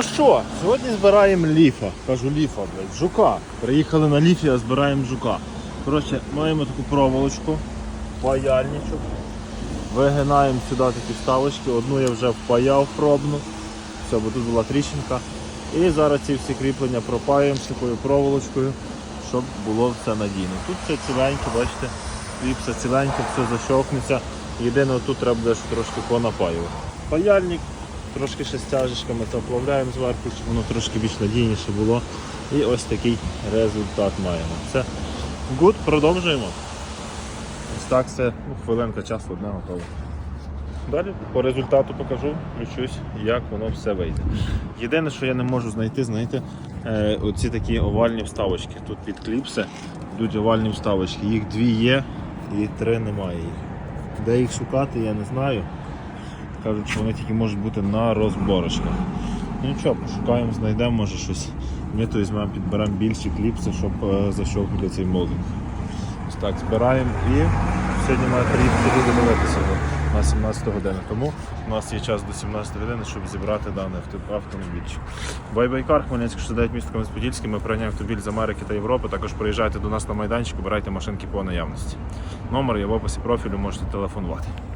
Ну що, сьогодні збираємо ліфа. Кажу ліфа, блядь, жука. Приїхали на ліфі, а збираємо жука. Коротше, маємо таку проволочку, паяльничок. Вигинаємо сюди такі вставочки. Одну я вже впаяв пробну. Все, бо тут була тріщинка. І зараз ці всі кріплення пропаюємо з такою проволочкою, щоб було все надійно. Тут все ціленьке, бачите, кліпса ціленьке, все защовкнеться. Єдине, тут треба буде трошки понапаювати. Паяльник, трошки ще стяжечками це оплавляємо зверху, щоб воно трошки більш надійніше було. І ось такий результат маємо. Все. Гуд, продовжуємо. Ось так все, ну, хвилинка часу одна готова. Далі по результату покажу, включусь, як воно все вийде. Єдине, що я не можу знайти, знаєте, е, оці такі овальні вставочки. Тут під кліпси йдуть овальні вставочки. Їх дві є і три немає їх. Де їх шукати, я не знаю. Кажуть, що вони тільки можуть бути на розборочках. Ну нічого, пошукаємо, знайдемо, може щось. Ми то візьмемо, підберемо більші кліпси, щоб е, защовкнути цей молдинг. Ось так збираємо і сьогодні має приїхати люди дивитися на 17 годину. Тому у нас є час до 17 години, щоб зібрати даний автомобільчик. Байбайкар, Хмельницький 69 місто Кам'янець-Подільський. Ми прийняємо автомобіль з Америки та Європи. Також приїжджайте до нас на майданчик, обирайте машинки по наявності. Номер є в описі профілю, можете телефонувати.